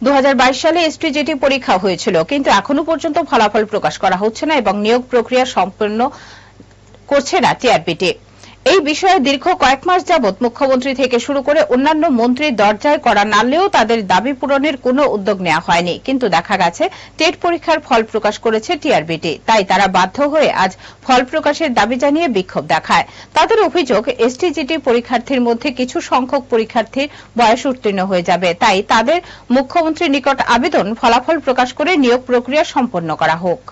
দু হাজার বাইশ সালে এসটিজিটি পরীক্ষা হয়েছিল, কিন্তু এখনও পর্যন্ত ফলাফল প্রকাশ করা হচ্ছে না এবং নিয়োগ প্রক্রিয়া সম্পন্ন করছে না টিআরপিটি। এই বিষয়ে দীর্ঘ কয়েক মাস যাবৎ মুখ্যমন্ত্রী থেকে শুরু করে অন্যান্য মন্ত্রীর দরজায় করা নাড়লেও তাদের দাবি পূরণের কোনো উদ্যোগ নেওয়া হয়নি। কিন্তু দেখা গেছে, টেট পরীক্ষার ফল প্রকাশ করেছে টিআরবিটি। তাই তারা বাধ্য হয়ে আজ ফল প্রকাশের দাবি জানিয়ে বিক্ষোভ দেখায়। তাদের অভিযোগ, এসটিজিটি পরীক্ষার্থীর মধ্যে কিছু সংখ্যক পরীক্ষার্থীর বয়স উত্তীর্ণ হয়ে যাবে। তাই তাদের মুখ্যমন্ত্রীর নিকট আবেদন ফলাফল প্রকাশ করে নিয়োগ প্রক্রিয়া সম্পন্ন করা হোক।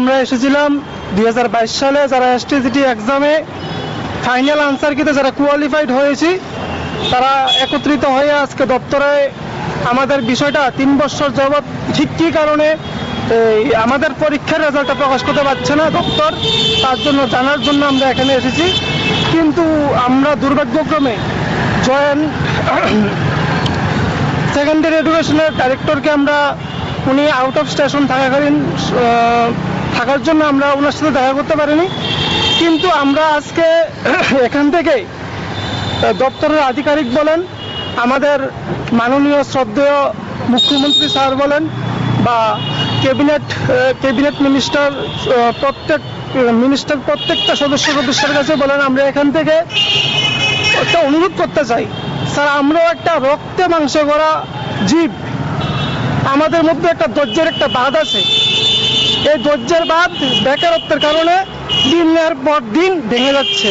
আমরা এসেছিলাম দুই হাজার বাইশ সালে, যারা এসটিজিটি এক্সামে ফাইনাল আনসার কিতে যারা কোয়ালিফাইড হয়েছি, তারা একত্রিত হয়ে আজকে দপ্তরে আমাদের বিষয়টা তিন বছর যাবৎ ঠিক কী কারণে আমাদের পরীক্ষার রেজাল্টটা প্রকাশ করতে পারছে না দপ্তর, তার জন্য জানার জন্য আমরা এখানে এসেছি। কিন্তু আমরা দুর্ভাগ্যক্রমে জয়েন্ট সেকেন্ডারি এডুকেশনের ডাইরেক্টরকে আমরা, উনি আউট অফ স্টেশন থাকাকালীন থাকার জন্য আমরা ওনার সাথে দেখা করতে পারিনি। কিন্তু আমরা আজকে এখান থেকে দপ্তরের আধিকারিক বলেন, আমাদের মাননীয় শ্রদ্ধেয় মুখ্যমন্ত্রী স্যার বলেন, বা ক্যাবিনেট ক্যাবিনেট মিনিস্টার প্রত্যেক, মিনিস্টার প্রত্যেকটা সদস্য সদস্যের কাছে বলেন, আমরা এখান থেকে একটা অনুরোধ করতে চাই। স্যার, আমরাও একটা রক্তে মাংসে করা জীব। আমাদের মধ্যে একটা ধৈর্যের একটা বাঁধ আছে। এই ধৈর্যের বাদ বেকারত্বের কারণে দিনের পর দিন ভেঙে যাচ্ছে।